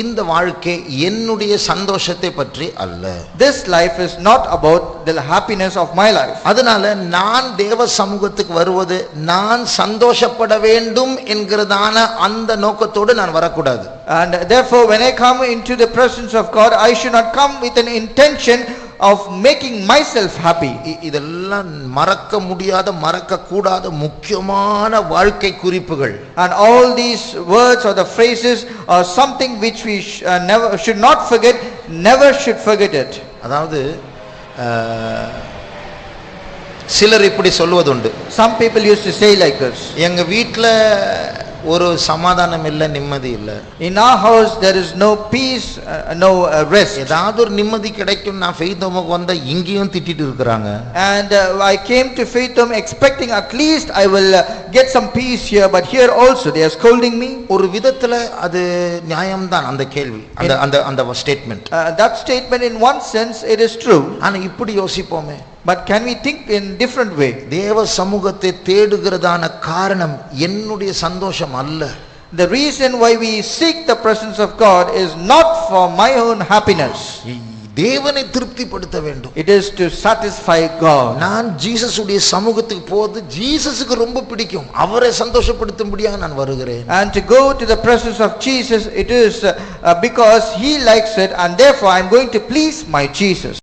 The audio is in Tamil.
இந்த வாழ்க்கை என்னுடைய சந்தோஷத்தை பற்றி அல்ல This life is not about the happiness of my life. அதனால நான் தேவ சமூகத்துக்கு வருவது நான் சந்தோஷப்பட வேண்டும் என்கிறதான அந்த நோக்கத்தோடு நான் வரக்கூடாது And therefore, when I come into the presence of God, I should not come with an intention of making myself happy. இ- இதெல்லாம் மறக்க முடியாத மறக்க கூடாத முக்கியமான வாழ்க்கை குறிப்புகள் And all these words or the phrases are something which we sh- uh, never should not forget, never should forget it. அதாவது சிலர் இப்படி சொல்வதுண்டு Some people used to say like this எங்க வீட்ல ஒரு சமாதானம் இல்லை நிம்மதி இல்லை house, there is no peace, uh, no uh, rest. ஏதாவது ஒரு நிம்மதி கிடைக்கும் நான் ஃபெய்தோமுக்கு வந்தா இங்கேயும் திட்டிட்டு இருக்கிறாங்க And uh, I came to Faith Home expecting at least I will uh, get some peace here, but here also they are scolding me. ஒரு விதத்துல அது நியாயம்தான் அந்த கேள்வி அந்த அந்த அந்த statement Uh, that statement, in one sense, it is true. ஆனா இப்படி யோசிப்போமே But can we think in different way? தேவ சமூகத்தை தேடுகிறதான காரணம் என்னுடைய சந்தோஷம் அல்ல The reason why we seek the presence of God is not for my own happiness. இ- தேவனை திருப்திப்படுத்த வேண்டும் It is to satisfy God. நான் ஜீசஸுடைய சமூகத்துக்கு போவது ஜீசஸுக்கு ரொம்ப பிடிக்கும் அவரை சந்தோஷப்படுத்தும்படியாக நான் வருகிறேன் And to go to the presence of Jesus, it is uh, uh, because He likes it, and therefore I am going to please my Jesus.